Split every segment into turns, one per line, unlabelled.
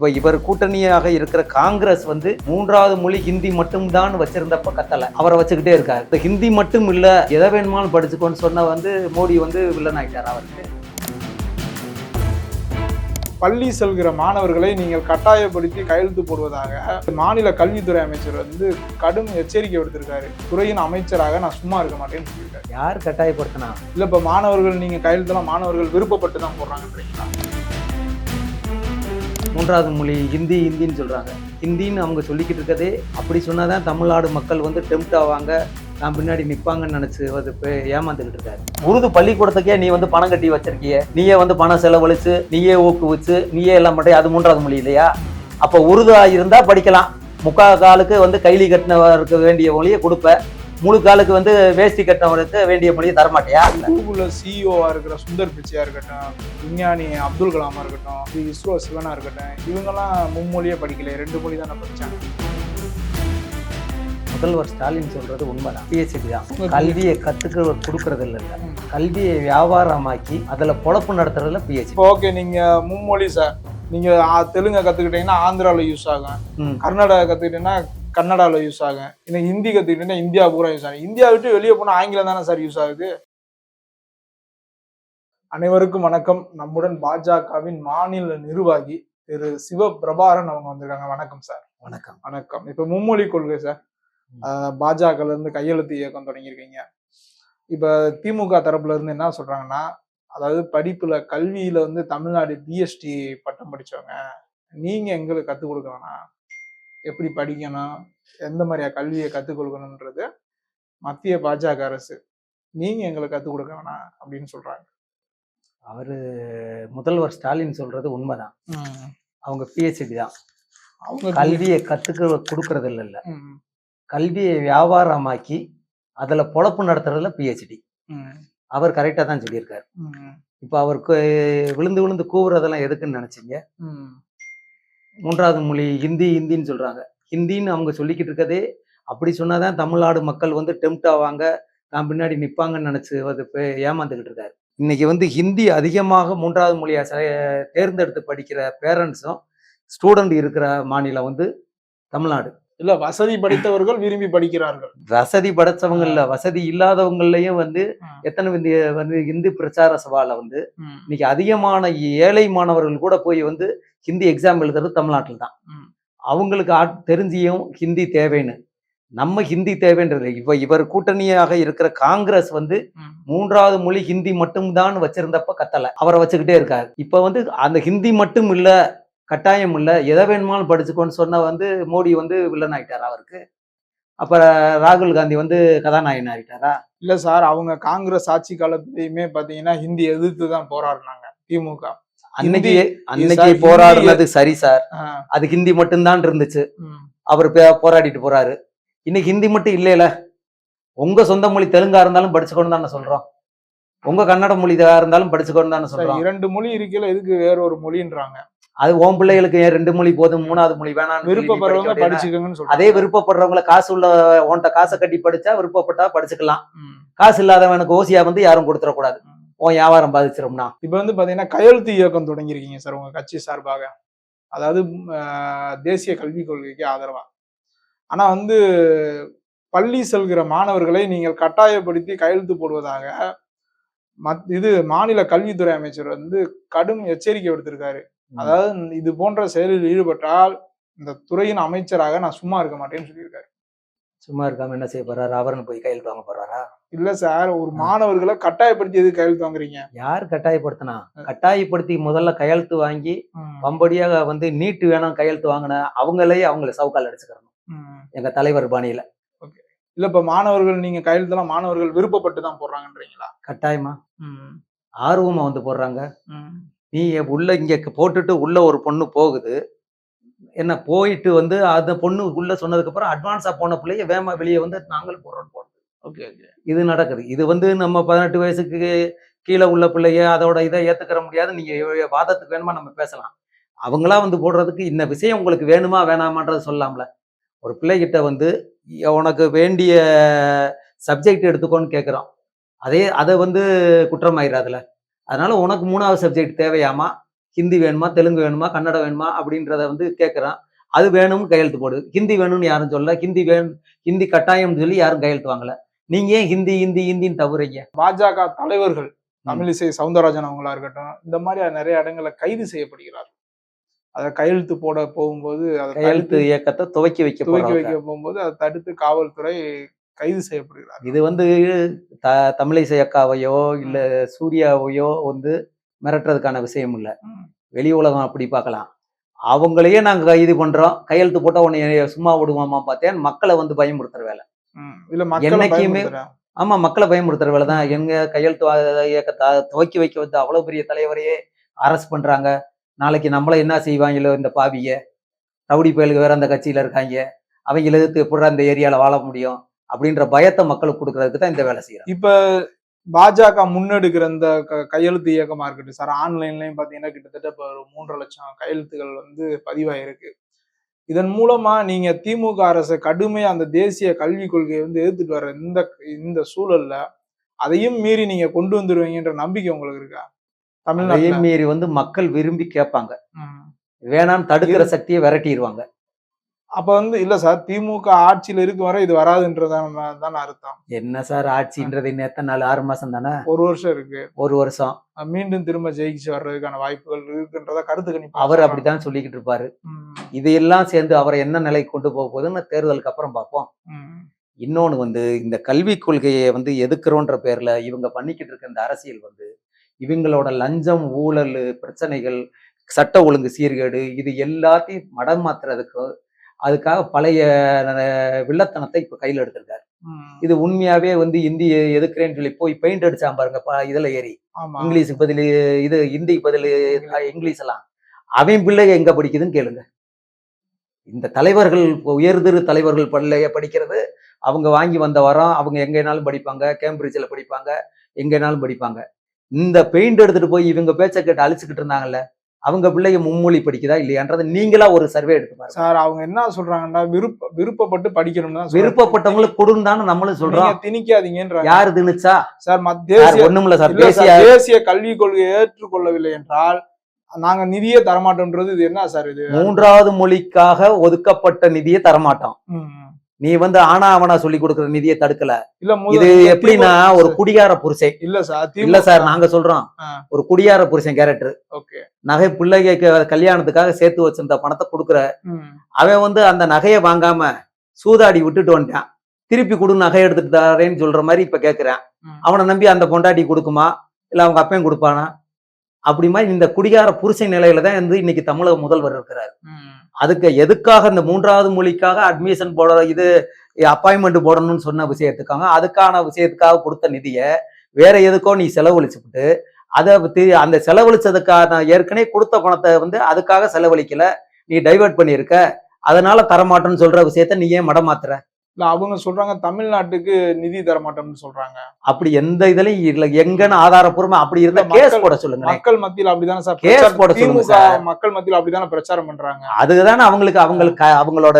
இப்ப இவர் கூட்டணியாக இருக்கிற காங்கிரஸ் வந்து மூன்றாவது மொழி ஹிந்தி மட்டும்தான் வச்சிருந்தப்ப கத்தல. அவரை வச்சுக்கிட்டே இருக்காரு. இந்த ஹிந்தி மட்டும் இல்ல எதை வேணுமாலும் படிச்சுக்கோன்னு சொன்ன வந்து மோடி வந்து வில்லன் ஆயிட்டார் அவருக்கு.
பள்ளி செல்கிற மாணவர்களை நீங்கள் கட்டாயப்படுத்தி கையெழுத்து போடுவதாக மாநில கல்வித்துறை அமைச்சர் வந்து கடும் எச்சரிக்கை விடுத்திருக்காரு. துறையின் அமைச்சராக நான் சும்மா இருக்க மாட்டேன்னு சொல்லியிருக்காரு.
யார் கட்டாயப்படுத்தினா?
இல்ல இப்ப மாணவர்கள் நீங்க கையெழுத்தெல்லாம் மாணவர்கள் விருப்பப்பட்டு தான் போடுறாங்கன்றீங்களா
மூன்றாவது மொழி ஹிந்தி ஹிந்தின்னு சொல்கிறாங்க ஹிந்தின்னு அவங்க சொல்லிக்கிட்டு இருக்கதே அப்படி சொன்னாதான் தமிழ்நாடு மக்கள் வந்து டெம்ட் ஆவாங்க. நான் பின்னாடி நிற்பாங்கன்னு நினச்சி அது இப்போ ஏமாந்துக்கிட்டு இருக்காரு. உருது பள்ளிக்கூடத்துக்கே நீ வந்து பணம் கட்டி வச்சிருக்கிய. நீயே வந்து பணம் செலவழிச்சு நீயே ஊக்குவிச்சு நீயே எல்லாம் மட்டும் அது மூன்றாவது மொழி இல்லையா? அப்போ உருதாக இருந்தால் படிக்கலாம். முக்கால் காலுக்கு வந்து கைலி கட்டினவருக்கு வேண்டிய மொழியை கொடுப்ப. முழு காலுக்கு வந்து வேஷ்டி கட்டினவருக்கு வேண்டிய மொழியை தரமாட்டியா?
கூகுள்ல சிஇஓவா இருக்கிற சுந்தர் பிச்சையா இருக்கட்டும் விஞ்ஞானி அப்துல் கலாமா இருக்கட்டும் இஸ்ரோ சிவனா இருக்கட்டும் இவங்கெல்லாம் மும்மொழியே படிக்கல. ரெண்டு மொழி தானே படிச்சாங்க.
முதல்வர் ஸ்டாலின் சொல்றது உண்மைதான். பிஹெச்டி தான். கல்வியை கத்துக்க கொடுக்கறது இல்ல. கல்வியை வியாபாரமாக்கி அதுல பொழப்பு நடத்துறதுல
இப்போ ஓகே நீங்க மும்மொழி சார். நீங்க தெலுங்க கத்துக்கிட்டீங்கன்னா ஆந்திரால யூஸ் ஆகும். கர்நாடகா கத்துக்கிட்டீங்கன்னா கன்னடால யூஸ் ஆகும் இன்னும் ஹிந்தி கத்துக்கிட்டீங்கன்னா இந்தியா பூரா யூஸ் ஆகும் இந்தியா விட்டு வெளியே போனா ஆங்கிலம் தானே சார் யூஸ் ஆகுது. அனைவருக்கும் வணக்கம். நம்முடன் பாஜகவின் மாநில நிர்வாகி திரு சிவ பிரபாரன் அவங்க வந்திருக்காங்க. வணக்கம் சார்
வணக்கம்.
வணக்கம். இப்ப மும்மொழி கொள்கை சார் பாஜகல இருந்து கையெழுத்து இயக்கம் தொடங்கியிருக்கீங்க. இப்ப திமுக தரப்புல இருந்து என்ன சொல்றாங்கன்னா அதாவது படிப்புல கல்வியில வந்து தமிழ்நாடு பிஎஸ்டி பட்டம் படிச்சவங்க நீங்க எங்களுக்கு கத்துக் கொடுக்க வேணாம். எப்படி படிக்கணும் எந்த மாதிரியா கல்வியை கத்துக் கொடுக்கணும்ன்றது மத்திய பாஜக அரசு. நீங்க எங்களுக்கு கத்துக் கொடுக்க வேணாம் அப்படின்னு சொல்றாங்க.
அவரு முதல்வர் ஸ்டாலின் சொல்றது உண்மைதான். அவங்க பிஹெச்டி தான்.
அவங்க
கல்வியை கத்துக்க கொடுக்கறது இல்ல கல்வியை வியாபாரமாக்கி அதுல பொழப்பு நடத்துறதுல பிஹெச்டி அவர் கரெக்டா தான் சொல்லியிருக்காரு. இப்போ அவருக்கு விழுந்து விழுந்து கூவுறதெல்லாம் எதுக்குன்னு நினைச்சீங்க? மூன்றாவது மொழி ஹிந்தி ஹிந்தின்னு சொல்கிறாங்க ஹிந்தின்னு அவங்க சொல்லிக்கிட்டு இருக்கதே அப்படி சொன்னால் தான் தமிழ்நாடு மக்கள் வந்து டெம்ட் ஆவாங்க நான் பின்னாடி நிற்பாங்கன்னு நினச்சி அது இப்போ ஏமாந்துக்கிட்டு இருக்காரு. இன்னைக்கு வந்து ஹிந்தி அதிகமாக மூன்றாவது மொழியாக செ- தேர்ந்தெடுத்து படிக்கிற பேரண்ட்ஸும் ஸ்டூடெண்ட் இருக்கிற மாநிலம் வந்து தமிழ்நாடு.
இல்ல வசதி படித்தவர்கள் விரும்பி படிக்கிறார்கள்.
வசதி படைச்சவங்க இல்ல வசதி இல்லாதவங்களையும் வந்து. எத்தனை வந்து இந்தி பிரச்சார சபால வந்து இன்னைக்கு அதிகமான ஏழை மாணவர்கள் கூட போய் வந்து ஹிந்தி எக்ஸாம் எழுதுறது தமிழ்நாட்டில் தான். அவங்களுக்கு தெரிஞ்சியும் ஹிந்தி தேவைன்னு. நம்ம ஹிந்தி தேவைன்றது இப்ப இவர் கூட்டணியாக இருக்கிற காங்கிரஸ் வந்து. மூன்றாவது மொழி ஹிந்தி மட்டும்தான் வச்சிருந்தப்ப கத்தல. அவரை வச்சுக்கிட்டே இருக்காரு. இப்ப வந்து அந்த ஹிந்தி மட்டும் இல்ல கட்டாயம் இல்ல எதை வேணுமாலும் படிச்சுக்கோன்னு சொன்ன வந்து மோடி வந்து வில்லன் ஆயிட்டாரா அவருக்கு? அப்ப ராகுல் காந்தி வந்து கதாநாயகன் ஆயிட்டாரா?
இல்ல சார் அவங்க காங்கிரஸ் ஆட்சி காலத்திலயுமே பாத்தீங்கன்னா ஹிந்தி எதிர்த்து தான் போராடினாங்க திமுக.
அன்னைக்கு அன்னைக்கு போராடுனது சரி சார். அது ஹிந்தி மட்டும்தான் இருந்துச்சு. அவர் போராடிட்டு போறாரு. இன்னைக்கு ஹிந்தி மட்டும் இல்லைல. உங்க சொந்த மொழி தெலுங்கா இருந்தாலும் படிச்சுக்கணும் தானே சொல்றோம். உங்க கன்னட மொழி இருந்தாலும் படிச்சுக்கணும் தானே சொல்றோம்.
இரண்டு மொழி இருக்கையில எதுக்கு வேற ஒரு மொழின்றாங்க.
அது உன் பிள்ளைகளுக்கு ஏன் ரெண்டு மொழி போதும் மூணாவது மொழி வேணாம்
விருப்பப்படுறவங்க படிச்சுக்கங்கன்னு
அதே விருப்பப்படுறவங்கள காசு உள்ள உன்கிட்ட காசை கட்டி படிச்சா விருப்பப்பட்டா படிச்சுக்கலாம். காசு இல்லாதவனுக்கு ஓசியா வந்து யாரும் கொடுத்துடக்கூடாது. உன் வியாபாரம் பாதிச்சிரும்னா.
இப்ப வந்து பாத்தீங்கன்னா கையெழுத்து இயக்கம் தொடங்கியிருக்கீங்க சார் உங்க கட்சி சார்பாக. அதாவது தேசிய கல்விக் கொள்கைக்கு ஆதரவா. ஆனா வந்து பள்ளி செல்கிற மாணவர்களை நீங்கள் கட்டாயப்படுத்தி கையெழுத்து போடுவதாக மத் இது மாநில கல்வித்துறை அமைச்சர் வந்து கடும் எச்சரிக்கை விடுத்திருக்காரு. அதாவது இது போன்ற செயலில் ஈடுபட்டால் இந்த துறையின் அமைச்சராக நான் சும்மா இருக்க மாட்டேன்னு சொல்லியிருக்காரு.
சும்மா இருக்காம என்ன செய்ய போறாரு? அவர்னு போய் கையெழுத்து வாங்க போறாரா?
இல்ல சார் ஒரு மாணவர்களை கட்டாயப்படுத்தி எதுக்கு கையெழுத்து வாங்குறீங்க?
யார் கட்டாயப்படுத்தினா? கட்டாயப்படுத்தி முதல்ல கையெழுத்து வாங்கி
ம்,
வம்படியாக வந்து நீட்டு வேணும் கையெழுத்து வாங்கின அவங்களே அவங்கள சவுக்கால் அடிச்சுக்கிறணும். எங்க தலைவர் பாணியில.
இல்ல இப்ப மாணவர்கள் நீங்க கையெழுத்தெல்லாம் மாணவர்கள் விருப்பப்பட்டு தான் போடுறாங்கன்றீங்களா?
கட்டாயமா? ஆர்வமா வந்து போடுறாங்க. நீ உள்ள இங்க போட்டுட்டு உள்ள ஒரு பொண்ணு போகுது. என்ன போயிட்டு வந்து அந்த பொண்ணு உள்ள சொன்னதுக்கு அப்புறம் அட்வான்ஸா போன பிள்ளைய வேமா வெளியே வந்து நாங்களும் போடுறோம் போடுறது
ஓகே ஓகே.
இது நடக்குது. இது வந்து நம்ம பதினெட்டு வயசுக்கு கீழே உள்ள பிள்ளைய அதோட இதை ஏத்துக்கிற முடியாது. நீங்க எவ்வ- வாதத்துக்கு வேணுமா நம்ம பேசலாம். அவங்களா வந்து போடுறதுக்கு இந்த விஷயம் உங்களுக்கு வேணுமா வேணாமான்றது சொல்லலாம்ல ஒரு பிள்ளைகிட்ட வந்து உனக்கு வேண்டிய சப்ஜெக்ட் எடுத்துக்கோன்னு கேட்குறோம் அதே அதை வந்து குற்றமாயிராதுல. அதனால உனக்கு மூணாவது சப்ஜெக்ட் தேவையாமா? ஹிந்தி வேணுமா? தெலுங்கு வேணுமா? கன்னடம் வேணுமா? அப்படின்றத வந்து கேட்குறான் அது வேணும்னு கையெழுத்து போடு ஹிந்தி வேணும்னு யாரும் சொல்லல. ஹிந்தி வேணும் ஹிந்தி கட்டாயம்னு சொல்லி யாரும் கையெழுத்து வாங்கல. நீங்க ஏன் ஹிந்தி ஹிந்தி ஹிந்தின்னு தவறுறீங்க
பாஜக தலைவர்கள் தமிழிசை சவுந்தரராஜன் அவங்களா இருக்கட்டும் இந்த மாதிரி நிறைய இடங்கள்ல கைது செய்யப்படுகிறார் அதை கையெழுத்து போட போகும்போது அதை
கையெழுத்து இயக்கத்தை துவக்கி வைக்க
துவக்கி வைக்க போகும்போது அதை தடுத்து காவல்துறை கைது செய்யப்படுகிறார்
இது வந்து த தமிழிசை அக்காவையோ இல்ல சூர்யாவையோ வந்து மிரட்டுறதுக்கான விஷயம் இல்ல. வெளி உலகம் அப்படி பார்க்கலாம். அவங்களையே நாங்க கைது பண்றோம். கையெழுத்து போட்டா உன்னை சும்மா விடுவோமா பார்த்தேன் மக்களை வந்து பயமுறுத்துற வேலை. என்னைக்குமே-. ஆமா மக்களை பயமுறுத்துற வேலை தான். எங்க கையெழுத்து இயக்கத்தை துவக்கி வைக்க வந்து அவ்வளவு பெரிய தலைவரையே அரெஸ்ட் பண்றாங்க. நாளைக்கு நம்மள என்ன செய்வாங்களோ இந்த பாவிய ரவுடி பயலுக்கு வேற அந்த கட்சியில இருக்காங்க. அவங்கள எதிர்த்து எப்படி அந்த ஏரியால வாழ முடியும்? அப்படின்ற பயத்தை மக்களுக்கு கொடுக்கறதுக்கு தான் இந்த வேலை செய்யறாங்க
இப்ப பாஜக முன்னெடுக்கிற இந்த கையெழுத்து இயக்கமா இருக்கட்டும் சார் ஆன்லைன்லயும் பாத்தீங்கன்னா கிட்டத்தட்ட இப்ப ஒரு மூன்றரை லட்சம் கையெழுத்துகள் வந்து பதிவாயிருக்கு. இதன் மூலமா நீங்க திமுக அரசு கடுமையா அந்த தேசிய கல்விக் கொள்கையை வந்து எதிர்த்துட்டு வர இந்த இந்த சூழல்ல அதையும் மீறி நீங்க கொண்டு வந்துருவீங்கன்ற நம்பிக்கை உங்களுக்கு இருக்கா? தமிழ்நாட்டில்?
மீறி வந்து மக்கள் விரும்பி கேட்பாங்க. வேணாம் தடுக்கிற சக்தியை விரட்டிடுவாங்க
அப்ப வந்து இல்ல சார் திமுக ஆட்சியில இருக்கும் வரை இது வராதுன்றதான் தான் அர்த்தம்.
என்ன சார் ஆட்சின்றது இன்னும் எத்தனை நாள்? ஆறு மாசம் தானே?
ஒரு வருஷம் இருக்கு.
ஒரு வருஷம்.
மீண்டும் திரும்ப ஜெயிச்சு வர்றதுக்கான வாய்ப்புகள் இருக்குன்றத கருத்து கணிப்பு.
அவர் அப்படித்தான் சொல்லிக்கிட்டு இருப்பாரு. இதையெல்லாம் சேர்ந்து அவரை என்ன நிலைக்கு கொண்டு போக போகுதுன்னு தேர்தலுக்கு அப்புறம் பார்ப்போம். இன்னொன்று வந்து இந்த கல்விக் கொள்கையை வந்து எதுக்குறோன்ற பேர்ல இவங்க பண்ணிக்கிட்டு இருக்க இந்த அரசியல் வந்து இவங்களோட லஞ்சம் ஊழல் பிரச்சனைகள் சட்ட ஒழுங்கு சீர்கேடு இது எல்லாத்தையும் மடம் மாத்துறதுக்கு அதுக்காக பழைய வில்லத்தனத்தை இப்ப கையில எடுத்திருக்காரு. இது உண்மையாவே வந்து இந்தி எதுக்குறேன்னு சொல்லி போய் பெயிண்ட் அடிச்சான் பாருங்க இதுல ஏறி.
ஆமா.
இங்கிலீஷுக்கு பதில் இது ஹிந்திக்கு பதில் இங்கிலீஷ். எல்லாம். அவன் பிள்ளைங்க எங்க படிக்குதுன்னு கேளுங்க. இந்த தலைவர்கள் உயர்திரு தலைவர்கள் பள்ளைய படிக்கிறது அவங்க வாங்கி வந்த வரம் அவங்க எங்கேனாலும் படிப்பாங்க கேம்பிரிட்ஜில் படிப்பாங்க எங்கேனாலும் படிப்பாங்க. இந்த பெயிண்ட் எடுத்துட்டு போய் இவங்க பேச்சை கேட்டு அழிச்சுக்கிட்டு இருந்தாங்கல்ல அவங்க பிள்ளைங்க மும்மொழி படிக்குதா இல்லையான்றது நீங்களா ஒரு சர்வே எடுத்து பாருங்க.
சார் அவங்க என்ன சொல்றாங்கன்னா விருப்ப விருப்பப்பட்டு படிக்கணும்னு.
விருப்பப்பட்டவங்களுக்கு கொடுந்தான்னு நம்மளும் சொல்றோம்.
நீங்க திணிக்காதீங்கன்றாங்க
யாரு திணிச்சா?
சார் மத்
யார்
தேசிய
ஒண்ணுமில்ல சார்
இல்ல
தேசிய
தேசிய கல்விக் கொள்கையை ஏற்றுக்கொள்ளவில்லை என்றால் நாங்க நிதியே தரமாட்டோம்ன்றது இது என்ன சார் இது?
மூன்றாவது மொழிக்காக ஒதுக்கப்பட்ட நிதியை தரமாட்டோம். நீ வந்து ஆனா அவனா சொல்லி கொடுக்குற நிதியை தடுக்கல.
இல்ல
இது எப்படின்னா ஒரு குடியார புருஷன்.
இல்ல சார்
இல்ல சார் நாங்க சொல்றோம். ஒரு குடியார புருஷன் கேரக்டர். நகை பிள்ளைக்கு கல்யாணத்துக்காக சேர்த்து வச்சிருந்த பணத்தை கொடுக்குற. அவன் வந்து அந்த நகையை வாங்காம சூதாடி விட்டுட்டு வந்துட்டான். திருப்பி கொடு நகை எடுத்துட்டு தரேன்னு சொல்ற மாதிரி இப்ப கேக்குறான். அவனை நம்பி அந்த பொண்டாட்டி கொடுக்குமா? இல்ல அவங்க அப்பையும் கொடுப்பானா? அப்படி மாதிரி இந்த குடிகார புருஷன் நிலையில தான் வந்து இன்னைக்கு தமிழக முதல்வர் இருக்கிறார். அதுக்கு எதுக்காக இந்த மூன்றாவது மொழிக்காக அட்மிஷன் போட இது அப்பாயின்மெண்ட் போடணும்னு சொன்ன விஷயத்துக்காக அதுக்கான விஷயத்துக்காக கொடுத்த நிதியை வேற எதுக்கோ நீ செலவழிச்சுட்டு அதை பத்தி அந்த செலவழிச்சதுக்கான ஏற்கனவே கொடுத்த பணத்தை வந்து அதுக்காக செலவழிக்கல நீ டைவர்ட் பண்ணியிருக்க அதனால தரமாட்டேன்னு சொல்ற விஷயத்த நீ ஏன் மடமாத்துற?
இல்ல அவங்க சொல்றாங்க தமிழ்நாட்டுக்கு நிதி தரமாட்டோம்னு சொல்றாங்க.
அப்படி எந்த இதுலயும் இல்ல. எங்கன்னு ஆதாரப்பூர்வமா அப்படி இருந்தா கேஸ் போட சொல்லுங்க.
மக்கள் மத்தியில அப்படிதானே சார்
கேஸ் போட சொல்லுங்க
திமுக மக்கள் மத்தியில அப்படிதானே பிரச்சாரம் பண்றாங்க.
அதுதானே அவங்களுக்கு அவங்களுக்கு அவங்களோட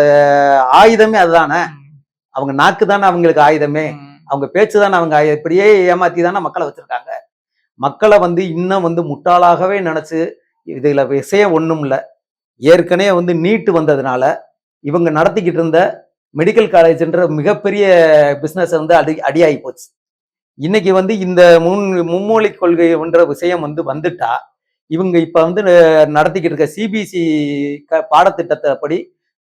ஆயுதமே அதுதானே. அவங்க நாக்கு தானே அவங்களுக்கு ஆயுதமே. அவங்க பேச்சு தானே அவங்க இப்படியே ஏமாத்தி தானே மக்களை வச்சிருக்காங்க. மக்களை வந்து இன்னும் வந்து முட்டாளாகவே நினைச்சு இதுல விஷயம் ஒண்ணும் இல்ல. ஏற்கனவே வந்து நீட்டு வந்ததுனால இவங்க நடத்திக்கிட்டு இருந்த மெடிக்கல் காலேஜ்ன்ற மிகப்பெரிய பிஸ்னஸ் வந்து அடி அடியாகி போச்சு. இன்னைக்கு வந்து இந்த முன் மும்மொழி கொள்கைன்ற விஷயம் வந்து வந்துட்டா இவங்க இப்போ வந்து நடத்திக்கிட்டு இருக்க சிபிசி பாடத்திட்டத்தை படி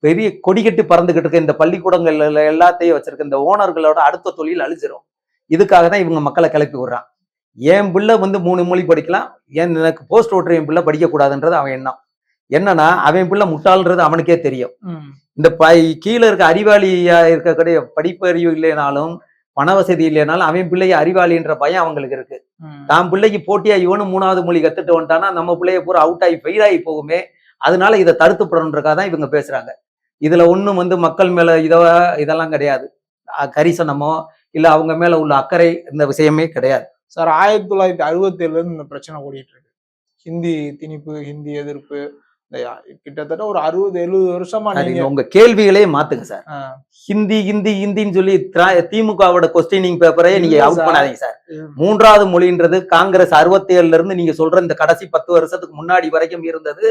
பெரிய கொடிக்கட்டு பறந்துக்கிட்டு இருக்க இந்த பள்ளிக்கூடங்கள்ல எல்லாத்தையும் வச்சிருக்க இந்த ஓனர்களோட அடுத்த தொழில் அழிச்சிரும் இதுக்காக தான் இவங்க மக்களை கிளப்பி விடுறான். என் பிள்ளை வந்து மூணு மொழி படிக்கலாம் ஏன் எனக்கு போஸ்ட் ஓட்டர் என் பிள்ளை படிக்கக்கூடாதுன்றது அவன் எண்ணம். என்னன்னா அவன் பிள்ளை முட்டாள்ன்றது அவனுக்கே தெரியும். இந்த ப கீழே இருக்க அறிவாளியா இருக்கக்கூடிய படிப்பு அறிவு இல்லைனாலும் பண வசதி இல்லைனாலும் அவன் பிள்ளைய அறிவாளின்ற பயம் அவங்களுக்கு இருக்கு. தான் பிள்ளைக்கு போட்டியா இவனும் மூணாவது மொழி கத்துட்டு வந்துட்டானா நம்ம பிள்ளைய பூரா அவுட் ஆகி ஃபெயில் ஆகி போகுமே அதனால இதை தடுத்துப்படணுன்றக்காக தான் இவங்க பேசுறாங்க. இதுல ஒண்ணும் வந்து மக்கள் மேல இத இதெல்லாம் கிடையாது. கரிசனமோ இல்ல அவங்க மேல உள்ள அக்கறை இந்த விஷயமே கிடையாது.
சார் ஆயிரத்தி தொள்ளாயிரத்தி அறுபத்தி ஏழுல இருந்து இந்த பிரச்சனை ஓடிட்டு இருக்கு. ஹிந்தி திணிப்பு ஹிந்தி எதிர்ப்பு கிட்டத்தட்ட ஒரு அறுபது எழுபது வருஷமா நீங்க
உங்க கேள்விகளே மாத்துங்க சார் ஹிந்தி ஹிந்தி ஹிந்தின்னு சொல்லி திமுகவோட கொஸ்டினிங் பேப்பரே நீங்க அவுட். பண்ணாதீங்க சார். மூன்றாவது மொழின்றது காங்கிரஸ் அறுபத்தி ஏழுல இருந்து நீங்க சொல்ற இந்த கடைசி பத்து வருஷத்துக்கு முன்னாடி வரைக்கும் இருந்தது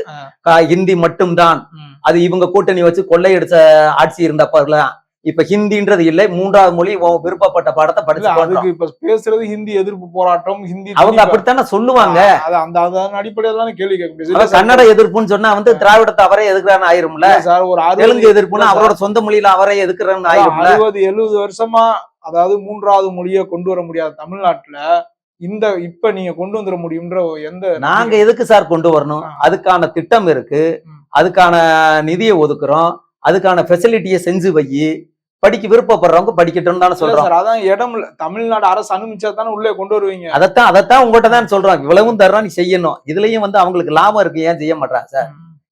ஹிந்தி மட்டும்தான். அது இவங்க கூட்டணி வச்சு கொள்ளையடிச்ச ஆட்சி இருந்தப்பலாம் இப்ப ஹிந்தின்றது இல்லை மூன்றாவது மொழி விருப்பப்பட்ட பாடத்தை படிச்சு
அதுக்கு. இப்ப பேசுறது ஹிந்தி எதிர்ப்பு போராட்டம் ஹிந்தி
அவங்க. அப்படித்தானே சொல்லுவாங்க
அந்த அதன் அடிப்படையில தானே கேள்வி கேட்க சார்,
கன்னட எதிர்ப்புன்னு சொன்னா வந்து திராவிடத்தை அவரே எதிர்க்கிறான்னு ஆயிரும்ல
சார் ஒரு
தெலுங்கு எதிர்ப்புன்னா. அவரோட சொந்த மொழியில அவரே எதிர்க்கிறான்னு ஆயிரும்ல
அறுபது எழுபது வருஷமா அதாவது மூன்றாவது மொழியை கொண்டு வர முடியாத தமிழ்நாட்டுல இந்த இப்ப நீங்க கொண்டு வந்துட முடியும்ன்ற எந்த
நாங்க எதுக்கு சார் கொண்டு வரணும். அதுக்கான திட்டம் இருக்கு. அதுக்கான நிதியை ஒதுக்குறோம் அதுக்கான ஃபெசிலிட்டியை செஞ்சு வை படிக்க விருப்பப்படுறவங்க படிக்கட்டும்னு தானே சொல்றோம்.
சார் அதான் இடம் இல்ல. தமிழ்நாடு அரசு அனுமதிச்சா தானே உள்ளே கொண்டு வருவீங்க.
அதைத்தான் அதைத்தான் உங்கள்கிட்ட தான் சொல்றோம் இவ்வளவும் தர்றோம் நீ செய்யணும். இதுலயும் வந்து அவங்களுக்கு லாபம் இருக்கு. ஏன் செய்ய மாட்டாங்க சார்?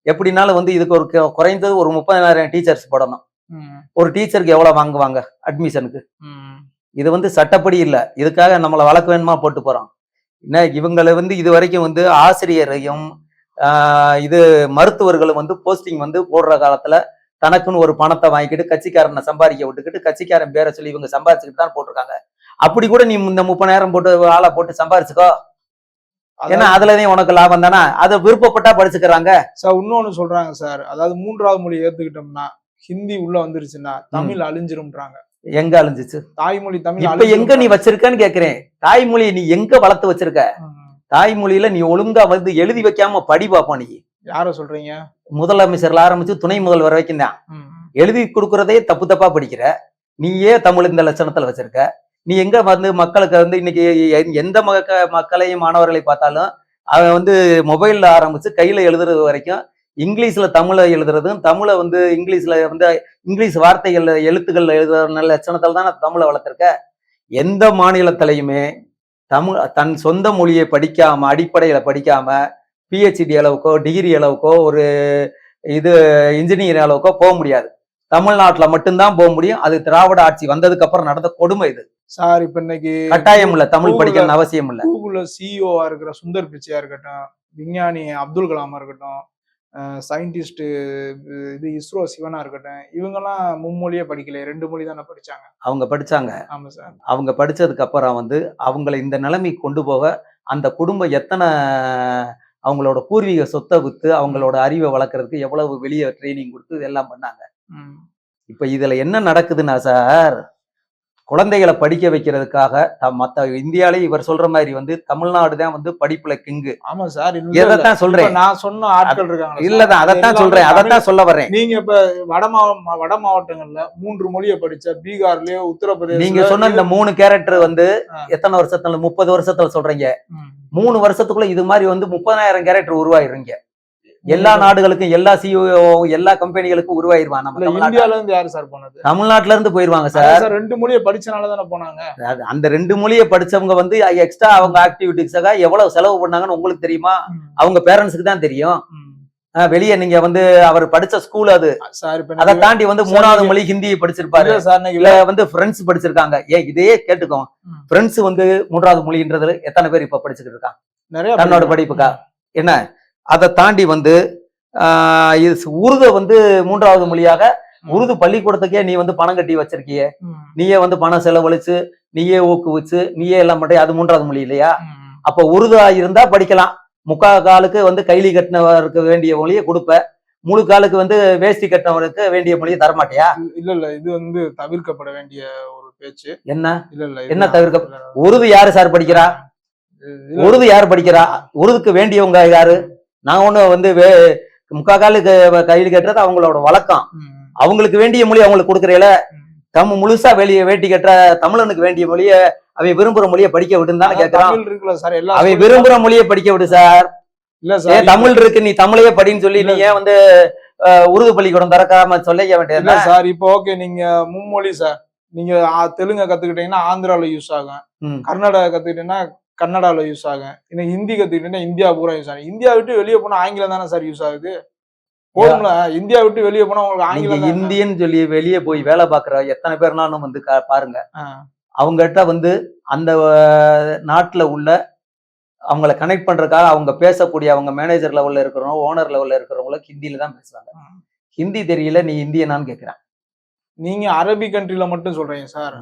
எப்படினாலும் வந்து இதுக்கு ஒரு குறைந்தது ஒரு முப்பதாயிரம் டீச்சர்ஸ் போடணும். ஒரு டீச்சருக்கு எவ்வளவு வாங்குவாங்க அட்மிஷனுக்கு? இது வந்து சட்டப்படி இல்ல. இதுக்காக நம்மளை வழக்கு வேணுமா போட்டு போறோம். என்ன இவங்களை வந்து இது வரைக்கும் வந்து ஆசிரியரையும் ஆஹ், இது மருத்துவர்களும் வந்து போஸ்டிங் வந்து போடுற காலத்துல தனக்குன்னு ஒரு பணத்தை வாங்கிக்கிட்டு கட்சிக்காரனை சம்பாதிக்க விட்டுக்கிட்டு கட்சிக்காரன் பேரை சொல்லி இவங்க சம்பாதிச்சுக்கிட்டு தான் போட்டிருக்காங்க. அப்படி கூட நீ இந்த முப்பதாயிரம் போட்டு ஆளை போட்டு சம்பாரிச்சுக்கோ ஏன்னா அதுலதான் உனக்கு லாபம் தானே? அதை விருப்பப்பட்டா படிச்சுக்கிறாங்க.
சார் இன்னொன்னு சொல்றாங்க சார். அதாவது மூன்றாவது மொழி ஏத்துக்கிட்டோம்னா ஹிந்தி உள்ள வந்துருச்சுன்னா தமிழ் அழிஞ்சிரும்ன்றாங்க.
எங்க அழிஞ்சிச்சு?
தாய்மொழி தமிழ்
இப்ப எங்க நீ வச்சிருக்கன்னு கேக்குறேன். தாய்மொழியை நீ எங்க வளர்த்து வச்சிருக்க? தாய்மொழியில நீ ஒழுங்கா வந்து எழுதி வைக்காம படி பாப்போம் நீ.
யார சொல்றீங்க?
முதலமைச்சர்ல ஆரம்பிச்சு துணை முதல்வர் வரைக்கும் தான். எழுதி கொடுக்கறதே தப்பு தப்பா படிக்கிற நீயே தமிழ் இந்த லட்சணத்துல வச்சிருக்க. நீ எங்க வந்து மக்களுக்கு வந்து இன்னைக்கு எந்த மக்க மக்களையும் மாணவர்களை பார்த்தாலும் அவன் வந்து மொபைல்ல ஆரம்பிச்சு கையில எழுதுறது வரைக்கும் இங்கிலீஷ்ல தமிழை எழுதுறதும் தமிழை வந்து இங்கிலீஷ்ல வந்து இங்கிலீஷ் வார்த்தைகள்ல எழுத்துக்கள்ல எழுதுற நல்ல லட்சணத்துல தான் தமிழை வளர்த்திருக்க. எந்த மாநிலத்திலையுமே தமிழ் தன் சொந்த மொழியை படிக்காம அடிப்படையில படிக்காம பிஹெச்டி அளவுக்கோ டிகிரி அளவுக்கோ ஒரு இது இன்ஜினியர் அளவுக்கோ போக முடியாது. தமிழ்நாட்டுல மட்டும்தான் போக முடியும். அது திராவிட ஆட்சி வந்ததுக்கு அப்புறம் நடந்த கொடுமை இது.
சார் இப்ப இன்னைக்கு
கட்டாயம் இல்ல. தமிழ் படிக்கணும்னு அவசியம் இல்ல.
கூகுள்ல சிஇஓவா இருக்கிற சுந்தர் பிச்சையா இருக்கட்டும் விஞ்ஞானி அப்துல் கலாமா இருக்கட்டும் சயின்டிஸ்ட் இது இஸ்ரோ சிவனா இருக்கட்டும் இவங்கெல்லாம் மும்மொழியே படிக்கல ரெண்டு மொழி தானே படிச்சாங்க.
அவங்க படிச்சாங்க.
ஆமா சார்.
அவங்க படிச்சதுக்கு அப்புறம் வந்து அவங்களை இந்த நிலைமைக்கு கொண்டு போக அந்த குடும்பம் எத்தனை அவங்களோட பூர்வீக சொத்தை வித்து அவங்களோட அறிவை வளர்க்கறதுக்கு எவ்வளவு வெளியே ட்ரைனிங் கொடுத்து இதெல்லாம் பண்ணாங்க. இப்ப இதுல என்ன நடக்குதுன்னா சார் குழந்தைகளை படிக்க வைக்கிறதுக்காக மத்த இந்தியாலே இவர் சொல்ற மாதிரி வந்து தமிழ்நாடு தான் வந்து படிப்புல கிங்கு.
ஆமா சார் இப்ப
சொல்றேன்?
நான் சொன்ன ஆட்கள் இருக்காங்க
இல்லதான் அதைத்தான் சொல்றேன் அதைத்தான் சொல்ல வர்றேன்.
நீங்க இப்ப வட மாவ வட மாவட்டங்கள்ல மூன்று மொழியை படிச்ச பீகார்லயோ உத்தரப்பிரதேச
நீங்க சொன்ன இந்த மூணு கேரக்டர் வந்து. எத்தனை வருஷத்துல முப்பது வருஷத்துல சொல்றீங்க. மூணு வருஷத்துக்குள்ள இது மாதிரி வந்து முப்பதாயிரம் கேரக்டர் உருவாயிருங்க. எல்லா நாடுகளுக்கும் எல்லா சிஓ எல்லா கம்பெனிகளுக்கும் உருவாயிருவான் நம்ம.
இந்தியால இருந்து யாரு சார் போனது?
தமிழ்நாட்டுல இருந்து போயிருவாங்க சார்
ரெண்டு மொழியை படிச்சனால தானே போனாங்க
அந்த ரெண்டு மொழியை படிச்சவங்க வந்து எக்ஸ்ட்ரா அவங்க ஆக்டிவிட்டிஸாக எவ்வளவு செலவு பண்ணாங்கன்னு உங்களுக்கு தெரியுமா? அவங்க பேரண்ட்ஸுக்கு தான் தெரியும். வெளியே நீங்க வந்து அவர் படிச்ச ஸ்கூல் அது. அதை தாண்டி வந்து மூணாவது மொழி ஹிந்தியை படிச்சிருப்பாரு.
இல்ல
வந்து ஃப்ரெண்ட்ஸ் படிச்சிருக்காங்க. ஏன் இதையே கேட்டுக்கோ.
ம்.
ஃப்ரெண்ட்ஸ் வந்து மூன்றாவது மொழின்றதுல எத்தனை பேர் இப்ப படிச்சுக்கிட்டு இருக்காங்க?
நிறைய
தன்னோட படிப்புக்கா? என்ன? அதை தாண்டி வந்து உருதை வந்து மூன்றாவது மொழியாக. உருது பள்ளிக்கூடத்துக்கே நீ வந்து பணம் கட்டி வச்சிருக்கியே. நீயே வந்து பணம் செலவழிச்சு நீயே ஊக்குவிச்சு நீயே எல்லாம் பண்ணி அது மூன்றாவது மொழி இல்லையா. அப்ப உருதா இருந்தா படிக்கலாம். முக்கா காலுக்கு வந்து கைலி கட்டினவருக்கு வேண்டிய மொழியை கொடுப்ப. முழு காலுக்கு வந்து வேஷ்டி கட்டினவருக்கு வேண்டிய மொழியை தரமாட்டியா?
இல்ல இல்ல இது வந்து தவிர்க்கப்பட வேண்டிய ஒரு பேச்சு.
என்ன?
இல்ல இல்ல
என்ன தவிர்க்க- உருது யாரு சார் படிக்கிறா? உருது யார் படிக்கிறா? உருதுக்கு வேண்டியவங்க யாரு? நான் ஒண்ணு வந்து வே முக்கா காலுக்கு கையில் கட்டுறது அவங்களோட வழக்கம். அவங்களுக்கு வேண்டிய மொழி அவங்களுக்கு கொடுக்குறேல
ம்.
தமிழ் முழுசா வெளிய வேட்டி கட்டுற தமிழனுக்கு வேண்டிய மொழிய அவன் விரும்புற மொழியை படிக்க
ஆனா
கேட்கறான்
school-
விரும்புற மொழியை படிக்க விடு சார்
இல்ல சார்
தமிழ் இருக்கு நீ தமிழையே படின்னு சொல்லி நீ. ஏன் வந்து உருது பள்ளிக்கூடம் திறக்காம சொல்ல
இல்ல
வேண்டியது
சார் இப்போ ஓகே நீங்க மும்மொழி சார் நீங்க தெலுங்க கத்துக்கிட்டீங்கன்னா ஆந்திரால யூஸ் ஆகும். கர்நாடகா கத்துக்கிட்டீங்கன்னா கன்னடால யூஸ் ஆகும் இன்னும் ஹிந்தி கத்துக்கிட்டீங்கன்னா இந்தியா பூரா யூஸ் ஆகும் இந்தியா விட்டு வெளியே போனா ஆங்கிலம் தானே சார் யூஸ் ஆகுது போதும்ல இந்தியா விட்டு வெளியே போனா உங்களுக்கு ஆங்கிலம்.
இந்தியன்னு சொல்லி வெளியே போய் வேலை பாக்குற எத்தனை பேர்னாலும் வந்து பாருங்க. அவங்ககிட்ட வந்து அந்த நாட்டுல உள்ள அவங்கள கனெக்ட் பண்றதுக்காக அவங்க பேசக்கூடிய அவங்க மேனேஜர் லெவல்ல இருக்கிறவங்க ஓனர் லெவல்ல இருக்கிறவங்களுக்கு ஹிந்தியில தான் பேசுவாங்க. ஹிந்தி தெரியல நீ இந்தியனான்னு கேக்குறேன்
நீங்க அரபி கண்ட்ரில மட்டும் சொல்றீங்க சார்.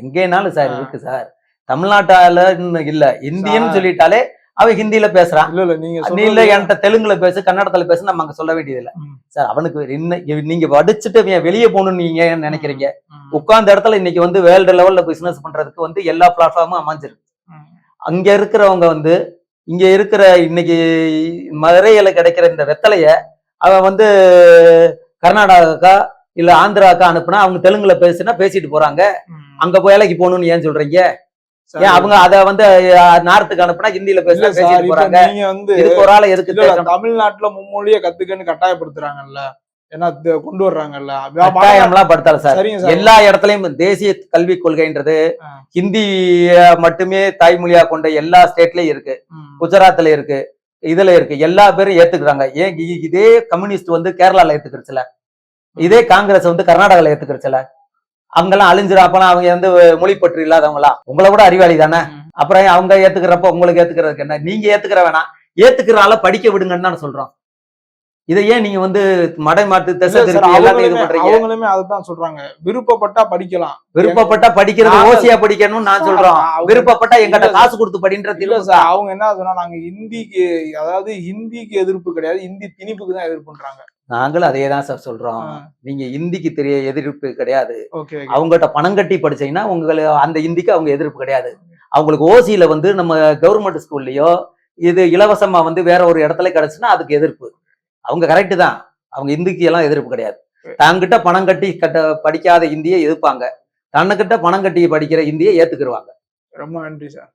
எங்கேனாலும் சார். இருக்கு சார் தமிழ்நாட்டால இல்ல இந்தியன்னு. சொல்லிட்டாலே அவன் ஹிந்தியில பேசுறான்
இல்ல இல்ல நீங்க
நீ இல்ல என்கிட்ட தெலுங்குல பேசு கன்னடத்துல பேசு நம்ம அங்க சொல்ல வேண்டியது இல்ல. சார் அவனுக்கு என்ன நீங்க படிச்சுட்டு வெளியே போகணும்னு நீங்க நினைக்கிறீங்க. உட்கார்ந்த இடத்துல இன்னைக்கு வந்து வேர்ல்டு லெவல்ல பிசினஸ் பண்றதுக்கு வந்து எல்லா பிளாட்ஃபார்மும் அமைஞ்சிருக்கு. அங்க இருக்கிறவங்க வந்து இங்க இருக்கிற இன்னைக்கு மதுரையில கிடைக்கிற இந்த வெத்தலைய அவன் வந்து கர்நாடகாக்கா இல்ல ஆந்திராக்கா அனுப்புனா அவங்க தெலுங்குல பேசுனா பேசிட்டு போறாங்க. அங்க போய் வேலைக்கு போகணும்னு ஏன் சொல்றீங்க ஏன் அவங்க அத வந்து நார்த்துக்கு அனுப்புனா ஹிந்தியில
சார்,
பேசிட்டு போறாங்க.
நீங்க வந்து
இதுக்கு ஒரு ஆளை எதுக்கு?
தமிழ்நாட்டுல மும்மொழியை கத்துக்கன்னு கட்டாயப்படுத்துறாங்கல்ல. ஏன்னா கொண்டு வர்றாங்கல்ல.
கட்டாயம்லாம் படுத்தால சார். எல்லா இடத்துலயும் தேசிய கல்விக் கொள்கைன்றது. ஹிந்தி மட்டுமே தாய்மொழியா கொண்ட எல்லா ஸ்டேட்லயும் இருக்கு. குஜராத்ல இருக்கு இதுல இருக்கு. எல்லா பேரும் ஏத்துக்கிறாங்க. ஏன் இதே கம்யூனிஸ்ட் வந்து கேரளால ஏத்துக்கிறச்சுல இதே காங்கிரஸ் வந்து கர்நாடகால ஏத்துக்கிறச்சுல அவங்கெல்லாம் அழிஞ்சிரும் அப்பெல்லாம் அவங்க வந்து மொழிப்பற்று இல்லாதவங்களா? உங்களை விட அறிவாளி தானே. அப்புறம் அவங்க ஏத்துக்கிறப்ப உங்களுக்கு ஏத்துக்கிறதுக்கு என்ன? நீங்க ஏத்துக்கிற வேணாம். ஏத்துக்கிறனால படிக்க விடுங்கன்னு தான் சொல்றோம். இதை ஏன் நீங்க வந்து மடை மாட்டு திசை திருப்பி எல்லாத்தையும் இது பண்றீங்க?
அவங்களுமே அதைத்தான் சொல்றாங்க. விருப்பப்பட்டா படிக்கலாம்.
விருப்பப்பட்டா படிக்கிறது ஓசியா படிக்கணும்னு நான் சொல்றோம்.
அவங்க-
விருப்பப்பட்டா எங்கிட்ட காசு கொடுத்து படின்ற
இல்ல சார் அவங்க என்ன சொன்னா நாங்க ஹிந்திக்கு அதாவது ஹிந்திக்கு எதிர்ப்பு கிடையாது. ஹிந்தி திணிப்புக்கு தான் எதிர்ப்புன்றாங்க.
நாங்களும் அதே தான் சார் சொல்றோம். நீங்க இந்திக்கு தெரிய எதிர்ப்பு கிடையாது. அவங்ககிட்ட பணம் கட்டி படிச்சீங்கன்னா உங்களுக்கு அந்த இந்திக்கு அவங்க எதிர்ப்பு கிடையாது. அவங்களுக்கு ஓசியில வந்து நம்ம கவர்மெண்ட் ஸ்கூல்லயோ இது இலவசமா வந்து வேற ஒரு இடத்துல கிடைச்சுன்னா அதுக்கு எதிர்ப்பு. அவங்க கரெக்ட் தான். அவங்க இந்திக்கு எல்லாம் எதிர்ப்பு கிடையாது. தங்கிட்ட பணம் கட்டி கட்ட படிக்காத இந்தியை எதிர்ப்பாங்க. தன்னுக்கிட்ட பணம் கட்டி படிக்கிற இந்தியை ஏத்துக்கிருவாங்க.
ரொம்ப நன்றி சார்